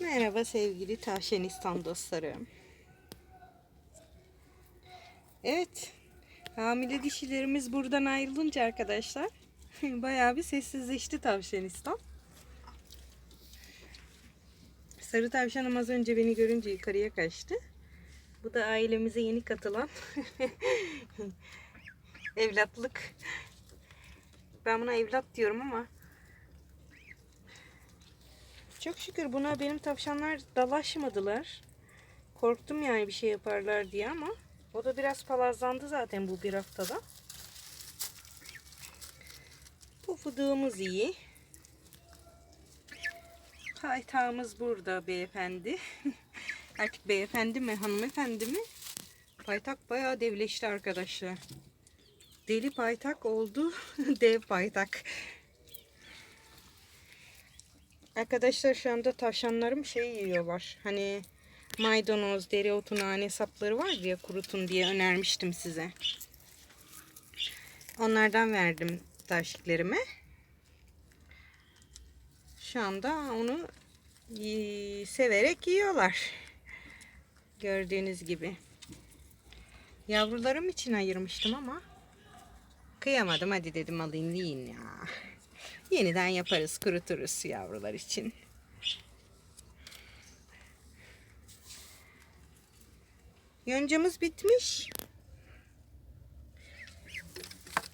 Merhaba sevgili tavşanistan dostlarım. Evet. Hamile dişilerimiz buradan ayrılınca arkadaşlar bayağı bir sessizleşti tavşanistan. Sarı tavşanım az önce beni görünce yukarıya kaçtı. Bu da ailemize yeni katılan evlatlık. Ben buna evlat diyorum ama çok şükür buna benim tavşanlar dalaşmadılar. Korktum yani bir şey yaparlar diye ama o da biraz palazlandı zaten bu bir haftada. Pufudığımız iyi. Paytağımız burada beyefendi. Artık beyefendi mi hanımefendi mi? Paytak bayağı devleşti arkadaşlar. Deli paytak oldu. Dev paytak. Arkadaşlar şu anda tavşanlarım şey yiyorlar. Hani maydanoz, dereotu, nane sapları var ya kurutun diye önermiştim size. Onlardan verdim tavşiklerime. Şu anda onu severek yiyorlar. Gördüğünüz gibi. Yavrularım için ayırmıştım ama kıyamadım. Hadi dedim alayım yiyin ya. Yeniden yaparız, kuruturuz yavrular için. Yoncamız bitmiş.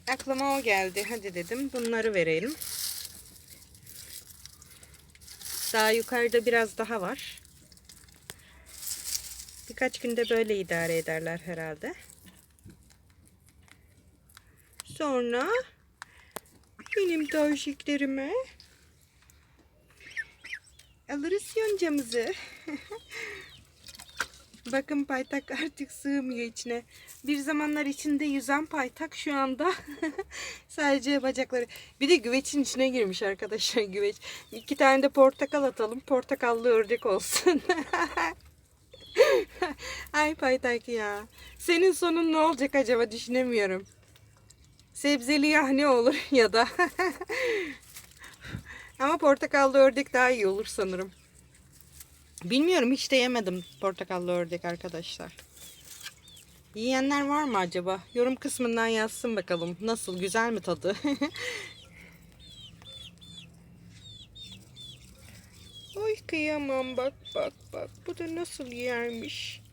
Aklıma o geldi. Hadi dedim bunları verelim. Daha yukarıda biraz daha var. Birkaç günde böyle idare ederler herhalde. Sonra benim tavşiklerime alırız yoncamızı. Bakın paytak artık sığmıyor içine. Bir zamanlar içinde yüzen paytak şu anda sadece bacakları. Bir de güveçin içine girmiş arkadaşlar güveç. İki tane de portakal atalım. Portakallı ördek olsun. Ay paytak ya. Senin sonun ne olacak acaba düşünemiyorum. Sebzeli yahni olur ya da. Ama portakallı ördek daha iyi olur sanırım. Bilmiyorum hiç de yemedim portakallı ördek arkadaşlar. Yiyenler var mı acaba? Yorum kısmından yazsın bakalım. Nasıl? Güzel mi tadı? Oy kıyamam bak bak bak. Bu da nasıl yermiş.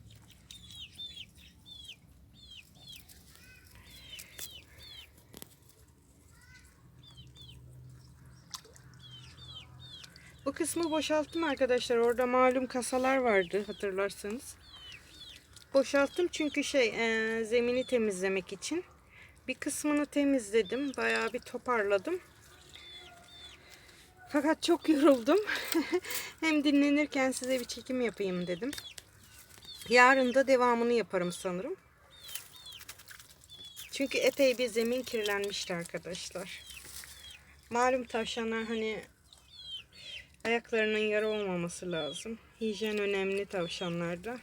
Bu kısmı boşalttım arkadaşlar. Orada malum kasalar vardı hatırlarsanız. Boşalttım çünkü şey e, zemini temizlemek için. Bir kısmını temizledim. Bayağı bir toparladım. Fakat çok yoruldum. Hem dinlenirken size bir çekim yapayım dedim. Yarın da devamını yaparım sanırım. Çünkü epey bir zemin kirlenmişti arkadaşlar. Malum tavşanlar hani ayaklarının yara olmaması lazım. Hijyen önemli tavşanlarda.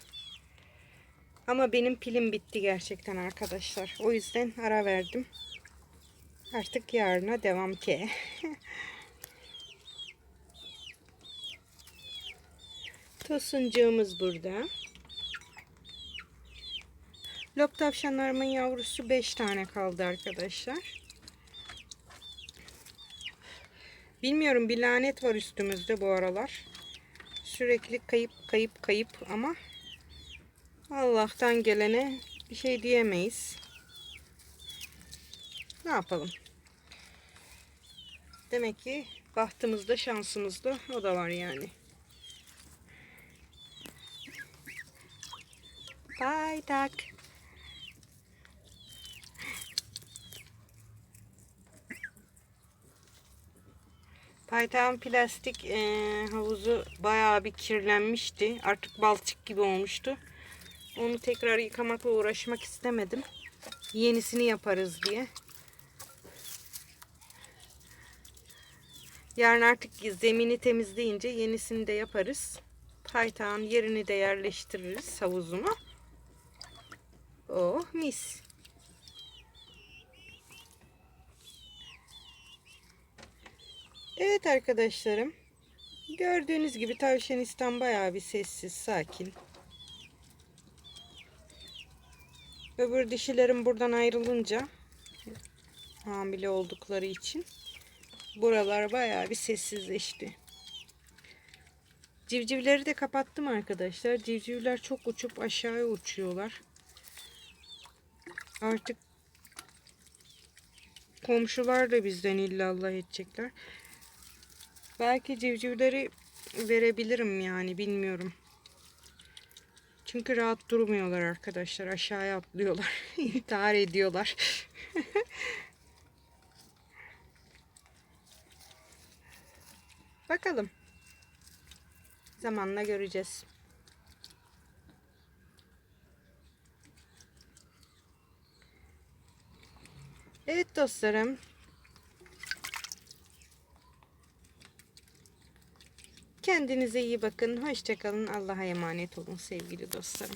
Ama benim pilim bitti gerçekten arkadaşlar. O yüzden ara verdim. Artık yarına devam ki. Tosuncağımız burada. Lop tavşanlarımın yavrusu 5 tane kaldı arkadaşlar. Bilmiyorum bir lanet var üstümüzde bu aralar. Sürekli kayıp kayıp kayıp ama Allah'tan gelene bir şey diyemeyiz. Ne yapalım? Demek ki bahtımızda şansımızda o da var yani. Bye tak. Paytağın plastik e, havuzu bayağı bir kirlenmişti. Artık balçık gibi olmuştu. Onu tekrar yıkamakla uğraşmak istemedim. Yenisini yaparız diye. Yarın artık zemini temizleyince yenisini de yaparız. Paytağın yerini de yerleştiririz havuzuma. Oh mis. Evet arkadaşlarım. Gördüğünüz gibi tavşanistan bayağı bir sessiz, sakin. Öbür dişilerim buradan ayrılınca hamile oldukları için buralar bayağı bir sessizleşti. Civcivleri de kapattım arkadaşlar. Civcivler çok uçup aşağıya uçuyorlar. Artık komşular da bizden illallah edecekler. Belki civcivleri verebilirim yani bilmiyorum. Çünkü rahat durmuyorlar arkadaşlar. Aşağıya atlıyorlar. İntihar ediyorlar. Bakalım. Zamanla göreceğiz. Evet dostlarım. Kendinize iyi bakın. Hoşçakalın. Allah'a emanet olun sevgili dostlarım.